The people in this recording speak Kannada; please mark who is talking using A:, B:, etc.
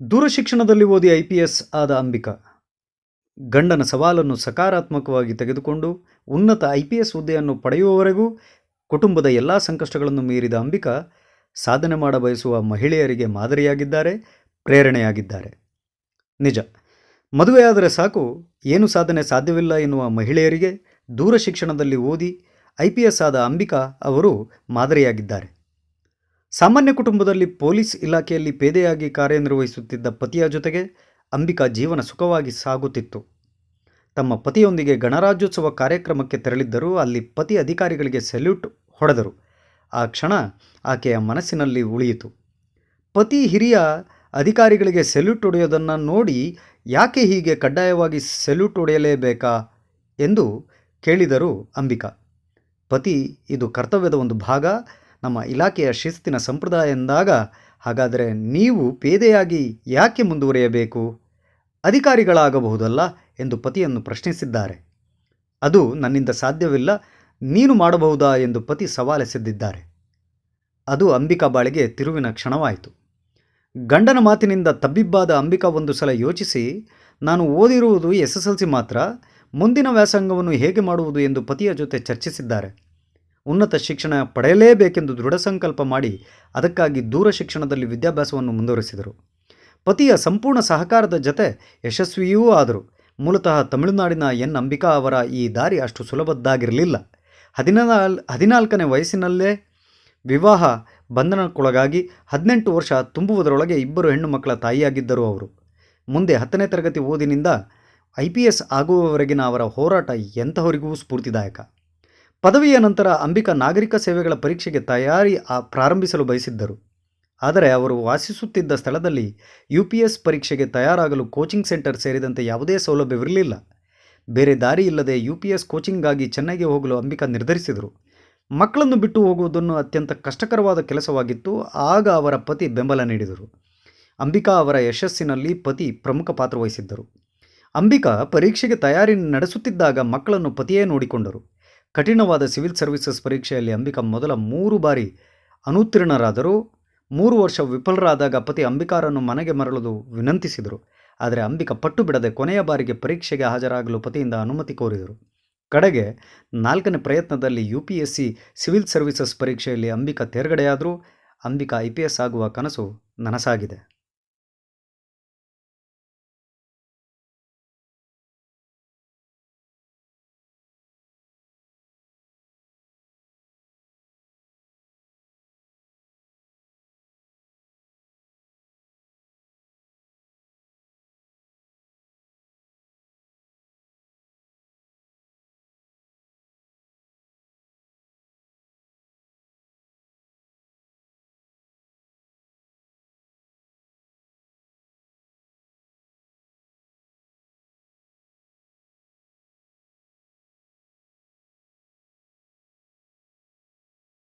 A: ದೂರ ಶಿಕ್ಷಣದಲ್ಲಿ ಓದಿ ಐ ಪಿ ಎಸ್ ಆದ ಅಂಬಿಕಾ, ಗಂಡನ ಸವಾಲನ್ನು ಸಕಾರಾತ್ಮಕವಾಗಿ ತೆಗೆದುಕೊಂಡು ಉನ್ನತ ಐ ಪಿ ಎಸ್ ಹುದ್ದೆಯನ್ನು ಪಡೆಯುವವರೆಗೂ ಕುಟುಂಬದ ಎಲ್ಲ ಸಂಕಷ್ಟಗಳನ್ನು ಮೀರಿದ ಅಂಬಿಕಾ ಸಾಧನೆ ಮಾಡಬಯಸುವ ಮಹಿಳೆಯರಿಗೆ ಮಾದರಿಯಾಗಿದ್ದಾರೆ, ಪ್ರೇರಣೆಯಾಗಿದ್ದಾರೆ. ನಿಜ, ಮದುವೆಯಾದರೆ ಸಾಕು, ಏನು ಸಾಧನೆ ಸಾಧ್ಯವಿಲ್ಲ ಎನ್ನುವ ಮಹಿಳೆಯರಿಗೆ ದೂರ ಶಿಕ್ಷಣದಲ್ಲಿ ಓದಿ ಐ ಪಿ ಎಸ್ ಆದ ಅಂಬಿಕಾ ಅವರು ಮಾದರಿಯಾಗಿದ್ದಾರೆ. ಸಾಮಾನ್ಯ ಕುಟುಂಬದಲ್ಲಿ ಪೊಲೀಸ್ ಇಲಾಖೆಯಲ್ಲಿ ಪೇದೆಯಾಗಿ ಕಾರ್ಯನಿರ್ವಹಿಸುತ್ತಿದ್ದ ಪತಿಯ ಜೊತೆಗೆ ಅಂಬಿಕಾ ಜೀವನ ಸುಖವಾಗಿ ಸಾಗುತ್ತಿತ್ತು. ತಮ್ಮ ಪತಿಯೊಂದಿಗೆ ಗಣರಾಜ್ಯೋತ್ಸವ ಕಾರ್ಯಕ್ರಮಕ್ಕೆ ತೆರಳಿದ್ದರು ಅಲ್ಲಿ ಪತಿ ಅಧಿಕಾರಿಗಳಿಗೆ ಸೆಲ್ಯೂಟ್ ಹೊಡೆದರು. ಆ ಕ್ಷಣ ಆಕೆಯ ಮನಸ್ಸಿನಲ್ಲಿ ಉಳಿಯಿತು. ಪತಿ ಹಿರಿಯ ಅಧಿಕಾರಿಗಳಿಗೆ ಸೆಲ್ಯೂಟ್ ಹೊಡೆಯೋದನ್ನು ನೋಡಿ ಯಾಕೆ ಹೀಗೆ ಕಡ್ಡಾಯವಾಗಿ ಸೆಲ್ಯೂಟ್ ಹೊಡೆಯಲೇಬೇಕಾ ಎಂದು ಕೇಳಿದರು ಅಂಬಿಕಾ. ಪತಿ ಇದು ಕರ್ತವ್ಯದ ಒಂದು ಭಾಗ ನಮ್ಮ ಇಲಾಖೆಯ ಶಿಸ್ತಿನ ಸಂಪ್ರದಾಯ ಎಂದಾಗ ಹಾಗಾದರೆ ನೀವು ಪೇದೆಯಾಗಿ ಯಾಕೆ ಮುಂದುವರಿಯಬೇಕು? ಅಧಿಕಾರಿಗಳಾಗಬಹುದಲ್ಲ ಎಂದು ಪತಿಯನ್ನು ಪ್ರಶ್ನಿಸಿದ್ದಾರೆ. ಅದು ನನ್ನಿಂದ ಸಾಧ್ಯವಿಲ್ಲ, ನೀನು ಮಾಡಬಹುದಾ ಎಂದು ಪತಿ ಸವಾಲೆಸೆದಿದ್ದಾರೆ ಅದು ಅಂಬಿಕಾ ಬಾಳಿಗೆ ತಿರುವಿನ ಕ್ಷಣವಾಯಿತು. ಗಂಡನ ಮಾತಿನಿಂದ ತಬ್ಬಿಬ್ಬಾದ ಅಂಬಿಕಾ ಒಂದು ಸಲ ಯೋಚಿಸಿ, ನಾನು ಓದಿರುವುದು ಎಸ್ ಎಸ್ ಎಲ್ ಸಿ ಮಾತ್ರ, ಮುಂದಿನ ವ್ಯಾಸಂಗವನ್ನು ಹೇಗೆ ಮಾಡುವುದು ಎಂದು ಪತಿಯ ಜೊತೆ ಚರ್ಚಿಸಿದ್ದಾರೆ. ಉನ್ನತ ಶಿಕ್ಷಣ ಪಡೆಯಲೇಬೇಕೆಂದು ದೃಢ ಸಂಕಲ್ಪ ಮಾಡಿ ಅದಕ್ಕಾಗಿ ದೂರ ಶಿಕ್ಷಣದಲ್ಲಿ ವಿದ್ಯಾಭ್ಯಾಸವನ್ನು ಮುಂದುವರೆಸಿದರು. ಪತಿಯ ಸಂಪೂರ್ಣ ಸಹಕಾರದ ಜತೆ ಯಶಸ್ವಿಯೂ ಆದರು. ಮೂಲತಃ ತಮಿಳುನಾಡಿನ ಎನ್. ಅಂಬಿಕಾ ಅವರ ಈ ದಾರಿ ಅಷ್ಟು ಸುಲಭದ್ದಾಗಿರಲಿಲ್ಲ. ಹದಿನಾಲ್, ಹದಿನಾಲ್ಕನೇ ವಯಸ್ಸಿನಲ್ಲೇ ವಿವಾಹ ಬಂಧನಕ್ಕೊಳಗಾಗಿ ಹದಿನೆಂಟು ವರ್ಷ ತುಂಬುವುದರೊಳಗೆ ಇಬ್ಬರು ಹೆಣ್ಣು ಮಕ್ಕಳ ತಾಯಿಯಾಗಿದ್ದರು ಅವರು. ಮುಂದೆ ಹತ್ತನೇ ತರಗತಿ ಓದಿನಿಂದ ಐ ಪಿ ಎಸ್ ಆಗುವವರೆಗಿನ ಅವರ ಹೋರಾಟ ಎಂಥವರಿಗೂ ಸ್ಫೂರ್ತಿದಾಯಕ. ಪದವಿಯ ನಂತರ ಅಂಬಿಕಾ ನಾಗರಿಕ ಸೇವೆಗಳ ಪರೀಕ್ಷೆಗೆ ತಯಾರಿ ಪ್ರಾರಂಭಿಸಲು ಬಯಸಿದ್ದರು. ಆದರೆ ಅವರು ವಾಸಿಸುತ್ತಿದ್ದ ಸ್ಥಳದಲ್ಲಿ ಯು ಪಿ ಎಸ್ ಪರೀಕ್ಷೆಗೆ ತಯಾರಾಗಲು ಕೋಚಿಂಗ್ ಸೆಂಟರ್ ಸೇರಿದಂತೆ ಯಾವುದೇ ಸೌಲಭ್ಯವಿರಲಿಲ್ಲ. ಬೇರೆ ದಾರಿ ಇಲ್ಲದೆ ಯು ಪಿ ಎಸ್ ಕೋಚಿಂಗ್ಗಾಗಿ ಚೆನ್ನೈಗೆ ಹೋಗಲು ಅಂಬಿಕಾ ನಿರ್ಧರಿಸಿದರು. ಮಕ್ಕಳನ್ನು ಬಿಟ್ಟು ಹೋಗುವುದನ್ನು ಅತ್ಯಂತ ಕಷ್ಟಕರವಾದ ಕೆಲಸವಾಗಿತ್ತು. ಆಗ ಅವರ ಪತಿ ಬೆಂಬಲ ನೀಡಿದರು. ಅಂಬಿಕಾ ಅವರ ಯಶಸ್ಸಿನಲ್ಲಿ ಪತಿ ಪ್ರಮುಖ ಪಾತ್ರ ವಹಿಸಿದ್ದರು ಅಂಬಿಕಾ ಪರೀಕ್ಷೆಗೆ ತಯಾರಿ ನಡೆಸುತ್ತಿದ್ದಾಗ ಮಕ್ಕಳನ್ನು ಪತಿಯೇ ನೋಡಿಕೊಂಡರು. ಕಠಿಣವಾದ ಸಿವಿಲ್ ಸರ್ವಿಸಸ್ ಪರೀಕ್ಷೆಯಲ್ಲಿ ಅಂಬಿಕಾ ಮೊದಲ ಮೂರು ಬಾರಿ ಅನುತ್ತೀರ್ಣರಾದರು. ಮೂರು ವರ್ಷ ವಿಫಲರಾದಾಗ ಪತಿ ಅಂಬಿಕಾರನ್ನು ಮನೆಗೆ ಮರಳಲು ವಿನಂತಿಸಿದರು. ಆದರೆ ಅಂಬಿಕಾ ಪಟ್ಟು ಬಿಡದೆ ಕೊನೆಯ ಬಾರಿಗೆ ಪರೀಕ್ಷೆಗೆ ಹಾಜರಾಗಲು ಪತಿಯಿಂದ ಅನುಮತಿ ಕೋರಿದರು. ಕಡೆಗೆ ನಾಲ್ಕನೇ ಪ್ರಯತ್ನದಲ್ಲಿ U P S C civil services ಪರೀಕ್ಷೆಯಲ್ಲಿ ಅಂಬಿಕಾ ತೇರ್ಗಡೆಯಾದರೂ. ಅಂಬಿಕಾ ಐ ಪಿ ಎಸ್ ಆಗುವ ಕನಸು ನನಸಾಗಿದೆ.